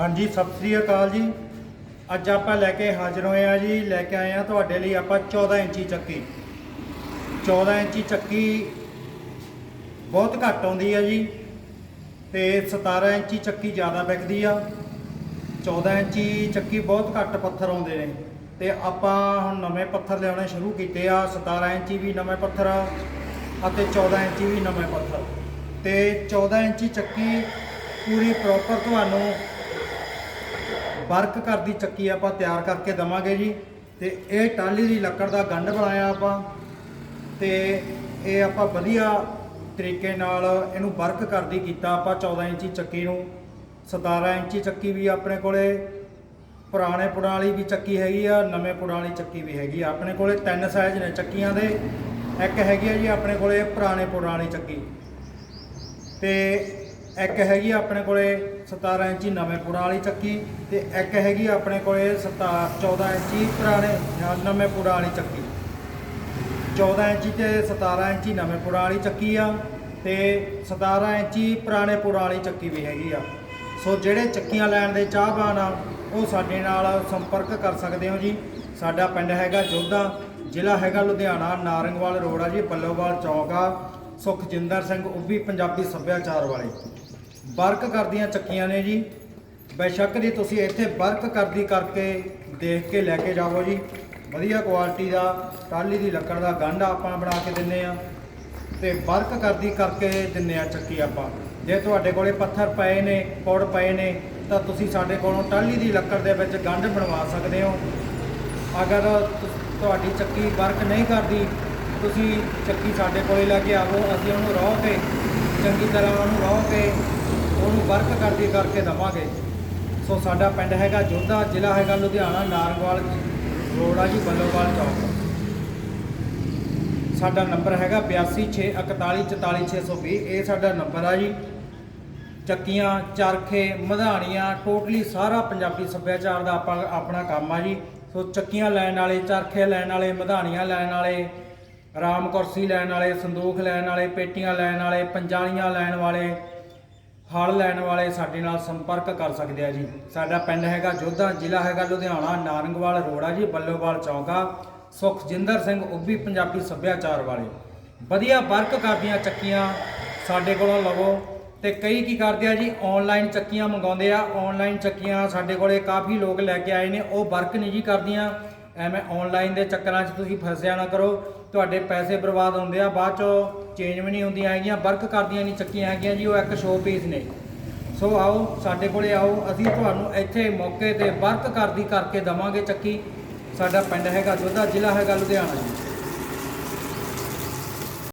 ਹਾਂਜੀ, ਸਤਿ ਸ੍ਰੀ ਅਕਾਲ ਜੀ। ਅੱਜ ਆਪਾਂ ਲੈ ਕੇ ਹਾਜ਼ਰ ਹੋਏ ਆ ਜੀ। ਲੈ ਕੇ ਆਏ ਆ ਤੁਹਾਡੇ ਲਈ ਆਪਾਂ 14 ਇੰਚੀ ਚੱਕੀ। 14 ਇੰਚੀ ਚੱਕੀ ਬਹੁਤ ਘੱਟ ਆਉਂਦੀ ਆ ਜੀ ਤੇ 17 ਇੰਚੀ ਚੱਕੀ ਜ਼ਿਆਦਾ ਵਿਕਦੀ ਆ। 14 ਇੰਚੀ ਚੱਕੀ ਬਹੁਤ ਘੱਟ ਪੱਥਰ ਆਉਂਦੇ ਨੇ। ਤੇ ਆਪਾਂ ਹੁਣ ਨਵੇਂ ਪੱਥਰ ਲਿਆਉਣੇ ਸ਼ੁਰੂ ਕੀਤੇ ਆ। 17 ਇੰਚੀ ਵੀ ਨਵੇਂ ਪੱਥਰ ਆ ਅਤੇ 14 ਇੰਚੀ ਵੀ ਨਵੇਂ ਪੱਥਰ। ਤੇ 14 ਇੰਚੀ ਚੱਕੀ ਪੂਰੀ ਪ੍ਰੋਪਰ ਤੁਹਾਨੂੰ ਵਰਕ ਕਰਦੀ ਚੱਕੀ ਆਪਾਂ ਤਿਆਰ ਕਰਕੇ ਦਵਾਂਗੇ ਜੀ। ਤੇ ਇਹ ਟਾਲੀ ਦੀ ਲੱਕੜ ਦਾ ਗੰਢ ਬਣਾਇਆ ਆਪਾਂ। ਤੇ ਇਹ ਆਪਾਂ ਵਧੀਆ ਤਰੀਕੇ ਨਾਲ ਇਹਨੂੰ ਵਰਕ ਕਰਦੀ ਕੀਤਾ ਆਪਾਂ 14 ਇੰਚੀ ਚੱਕੀ ਨੂੰ। 17 ਇੰਚੀ ਚੱਕੀ ਵੀ ਆਪਣੇ ਕੋਲੇ। ਪੁਰਾਣੇ ਪੁੜਾਂ ਵੀ ਚੱਕੀ ਹੈਗੀ ਆ, ਨਵੇਂ ਪੁੜਾਂ ਚੱਕੀ ਵੀ ਹੈਗੀ ਆ ਆਪਣੇ ਕੋਲੇ। ਤਿੰਨ ਸਾਈਜ਼ ਨੇ ਚੱਕੀਆਂ ਦੇ। ਇੱਕ ਹੈਗੀ ਆ ਜੀ ਆਪਣੇ ਕੋਲੇ ਪੁਰਾਣੇ ਪੁੜਾਂ ਚੱਕੀ। ਤੇ ਇੱਕ ਹੈਗੀ ਆਪਣੇ ਕੋਲੇ 17 ਇੰਚੀ ਨਵੇਂ ਪੁੜਾਂ ਵਾਲੀ ਚੱਕੀ ਤੇ ਇੱਕ ਹੈਗੀ ਆਪਣੇ ਕੋਲੇ 17 14 ਇੰਚੀ ਪੁਰਾਣੇ ਨਵੇਂ ਪੁੜਾਂ ਵਾਲੀ ਚੱਕੀ। 14 ਇੰਚੀ ਤੇ 17 ਇੰਚੀ ਨਵੇਂ ਪੁੜਾਂ ਵਾਲੀ ਚੱਕੀ ਆ ਤੇ 17 ਇੰਚੀ ਪੁਰਾਣੇ ਪੁਰਾ ਵਾਲੀ ਚੱਕੀ ਵੀ ਹੈਗੀ ਆ। ਸੋ ਜਿਹੜੇ ਚੱਕੀਆਂ ਲੈਣ ਦੇ ਚਾਹਵਾਨ ਆ, ਉਹ ਸਾਡੇ ਨਾਲ ਸੰਪਰਕ ਕਰ ਸਕਦੇ ਹੋ ਜੀ। ਸਾਡਾ ਪਿੰਡ ਹੈਗਾ ਜੋਧਾ, ਜ਼ਿਲ੍ਹਾ ਹੈਗਾ ਲੁਧਿਆਣਾ, ਨਾਰੰਗਵਾਲ ਰੋਡ ਆ ਜੀ, ਬੱਲੋਵਾਲ ਚੌਕ ਆ, ਸੁਖਜਿੰਦਰ ਸਿੰਘ ਉਹ ਵੀ ਪੰਜਾਬੀ ਸੱਭਿਆਚਾਰ ਵਾਲੇ। ਵਰਕ ਕਰਦੀਆਂ ਚੱਕੀਆਂ ਨੇ ਜੀ। ਬੇਸ਼ੱਕ ਜੀ, ਤੁਸੀਂ ਇੱਥੇ ਵਰਕ ਕਰਦੀ ਕਰਕੇ ਦੇਖ ਕੇ ਲੈ ਕੇ ਜਾਵੋ ਜੀ। ਵਧੀਆ ਕੁਆਲਿਟੀ ਦਾ ਟਾਲੀ ਦੀ ਲੱਕੜ ਦਾ ਗੰਢ ਆਪਾਂ ਬਣਾ ਕੇ ਦਿੰਨੇ ਆ। ਤੇ ਵਰਕ ਕਰਦੀ ਕਰਕੇ ਦਿੰਨੇ ਆ ਚੱਕੀ ਆਪਾਂ। ਜੇ ਤੁਹਾਡੇ ਕੋਲੇ ਪੱਥਰ ਪਏ ਨੇ, ਪੁੜ ਪਏ ਨੇ, ਤਾਂ ਤੁਸੀਂ ਸਾਡੇ ਕੋਲੋਂ ਟਾਲੀ ਦੀ ਲੱਕੜ ਦੇ ਵਿੱਚ ਗੰਢ ਬਣਵਾ ਸਕਦੇ ਹੋ। ਅਗਰ ਤੁ- ਤੁਹਾਡੀ ਚੱਕੀ ਵਰਕ ਨਹੀਂ ਕਰਦੀ, ਤੁਸੀਂ ਚੱਕੀ ਸਾਡੇ ਕੋਲੇ ਲੈ ਕੇ ਆਵੋ। ਅਸੀਂ ਉਹਨੂੰ ਰੋਹ ਕੇ, ਚੰਗੀ ਤਰ੍ਹਾਂ ਉਹਨੂੰ ਰੋਹ ਕੇ ਉਹਨੂੰ ਵਰਕ ਕਰਦੀ ਕਰਕੇ ਦਵਾਂਗੇ। ਸੋ ਸਾਡਾ ਪਿੰਡ ਹੈਗਾ ਜੋਧਾ, ਜ਼ਿਲ੍ਹਾ ਹੈਗਾ ਲੁਧਿਆਣਾ ਨਾਰਗਵਾਲ ਰੋਡ ਆ ਜੀ, ਬੱਲੋਵਾਲ ਚੌਕ। ਸਾਡਾ ਨੰਬਰ ਹੈਗਾ 8264144620 ਇਹ ਸਾਡਾ ਨੰਬਰ ਆ ਜੀ। ਚੱਕੀਆਂ, ਚਰਖੇ, ਮਧਾਣੀਆਂ, ਟੋਟਲੀ ਸਾਰਾ ਪੰਜਾਬੀ ਸੱਭਿਆਚਾਰ ਦਾ ਆਪਾਂ, ਆਪਣਾ ਕੰਮ ਆ ਜੀ। ਸੋ ਚੱਕੀਆਂ ਲੈਣ ਵਾਲੇ, ਚਰਖੇ ਲੈਣ ਵਾਲੇ, ਮਧਾਣੀਆਂ ਲੈਣ ਵਾਲੇ, ਰਾਮ ਕੁਰਸੀ ਲੈਣ ਵਾਲੇ, ਸੰਦੂਖ ਲੈਣ ਵਾਲੇ, ਪੇਟੀਆਂ ਲੈਣ ਵਾਲੇ, ਪੰਜਾਲੀਆਂ ਲੈਣ ਵਾਲੇ ਹਲ ਲੈਣ ਵਾਲੇ ਸਾਡੇ ਨਾਲ ਸੰਪਰਕ ਕਰ ਸਕਦੇ ਆ ਜੀ। ਸਾਡਾ ਪਿੰਡ ਹੈਗਾ ਜੋਧਾ, ਜ਼ਿਲ੍ਹਾ ਹੈਗਾ ਲੁਧਿਆਣਾ, ਨਾਰੰਗਵਾਲ ਰੋਡ ਜੀ, ਬੱਲੋਵਾਲ ਚੌਂਕਾ ਸੁਖਜਿੰਦਰ ਸਿੰਘ ਉੱਭੀ ਪੰਜਾਬੀ ਸੱਭਿਆਚਾਰ ਵਾਲੇ। ਵਧੀਆ ਵਰਕ ਕਰਦੀਆਂ ਚੱਕੀਆਂ ਸਾਡੇ ਕੋਲੋਂ ਲਵੋ। ਤੇ ਕਈ ਕੀ ਕਰਦੇ ਆ ਜੀ ਆਨਲਾਈਨ ਚੱਕੀਆਂ ਮੰਗਾਉਂਦੇ ਆ। ਆਨਲਾਈਨ ਚੱਕੀਆਂ ਸਾਡੇ ਕੋਲੇ ਕਾਫੀ ਲੋਕ ਲੈ ਕੇ ਆਏ ਨੇ, ਉਹ ਵਰਕ ਨਹੀਂ ਜੀ ਕਰਦੀਆਂ। ਐਵੇਂ ਆਨਲਾਈਨ ਦੇ ਚੱਕਰਾਂ 'ਚ ਤੁਸੀਂ ਫਸਿਆ ਨਾ ਕਰੋ। ਤੁਹਾਡੇ ਪੈਸੇ ਬਰਬਾਦ ਹੁੰਦੇ ਆ, ਬਾਅਦ ਚੋਂ ਚੇਂਜ ਵੀ ਨਹੀਂ ਹੁੰਦੀਆਂ ਹੈਗੀਆਂ ਵਰਕ ਕਰਦੀਆਂ ਨਹੀਂ ਚੱਕੀਆਂ ਹੈਗੀਆਂ ਜੀ, ਉਹ ਇੱਕ ਸ਼ੋਅ ਪੀਸ ਨੇ। ਸੋ ਆਓ, ਸਾਡੇ ਕੋਲੇ ਆਓ, ਅਸੀਂ ਤੁਹਾਨੂੰ ਇੱਥੇ ਮੌਕੇ ਤੇ ਵਰਕ ਕਰਦੀ ਕਰਕੇ ਦਵਾਂਗੇ ਚੱਕੀ। ਸਾਡਾ ਪਿੰਡ ਹੈਗਾ ਜੋਧਾ ਜ਼ਿਲ੍ਹਾ ਹੈਗਾ ਲੁਧਿਆਣਾ ਜੀ।